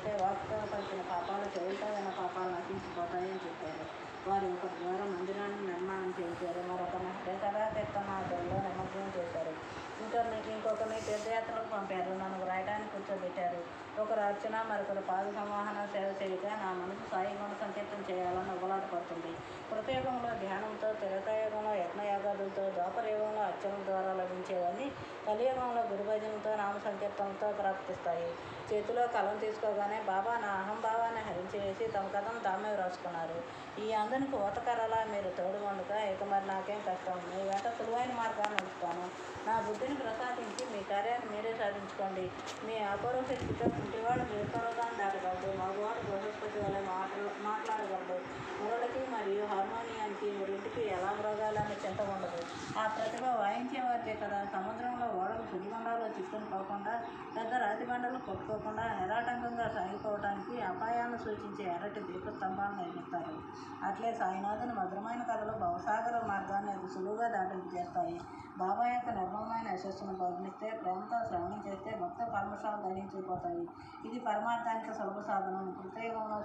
చేస్తే వాటితో పలికిన పాపాలు చెవులతో పాపాలు నశించిపోతాయని చెప్పారు. వారు ఒక ద్వారా మందిరాన్ని నిర్మాణం చేశారు. మరొకరిని హరికథా తీర్థనాథంలో నిమగ్నం చేశారు. ఇంకొకరికి ఇంకొకరిని తీర్థయాత్రలకు పంపారు. నన్ను వ్రాయడానికి కూర్చోబెట్టారు. ఒకరు అర్చన మరొకరు పాద సంవాహన సేవ చేయగా నా మనసు సాయి గుణ సంకీర్తం చేయాలని ఉగలాటపడుతుంది. కృతయుగంలో ధ్యానంతో త్రేతాయుగంలో యజ్ఞయాగాదులతో ద్వాపరయుగంలో అర్చన ద్వారా లభించేవన్నీ కలియుగంలో గురుభజన నామ సంకీర్తనతో ప్రాప్తిస్తాయి. చేతిలో కలం తీసుకోగానే బాబా నా అహంభావాన్ని హరించేసి తమ కథను తామే వ్రాసుకున్నారు. ఈ అందరికి ఊతకరలా మీరు తోడు వండుక ఇక మరి నాకేం కష్టం? మీ వెంట సులువైన మార్గాన్ని ఉంచుతాను. నా బుద్ధిని ప్రసాదించి మీ కార్యాన్ని మీరే సాధించుకోండి. మీ అపూర్వ శక్తితో కుంటివాడు వీర్పర్వతాన్ని దాటగలడు. మగవాడు బృహస్పతి వల్ల మాట్లా మాట్లాడగలడు. మురళకి మరియు హార్మోనియానికి రెండింటికి ఎలా మృగాలని చింత ఉండదు. ఆ ప్రతిభ వాయించేవారి కదా! సమ సుడిగుండాలు చిక్కుకోకుండా పెద్ద రాతి బండలు కొట్టుకోకుండా నిరాటంకంగా సాగిపోవడానికి అపాయాలను సూచించే ఎర్రటి దీపస్తంభాలను నిర్మిస్తారు. అట్లే సాయినాథుని మధురమైన కథలు భవసాగర మార్గాన్ని అది సులువుగా దాటింపు చేస్తాయి. బాబా యొక్క నిర్మలమైన యశస్సును గౌరవిస్తే ప్రేమతో శ్రవణం చేస్తే భక్త కల్మషాలు ధరించిపోతాయి ఇది పరమార్థానికి సులభ సాధనం. కృతయుగంలో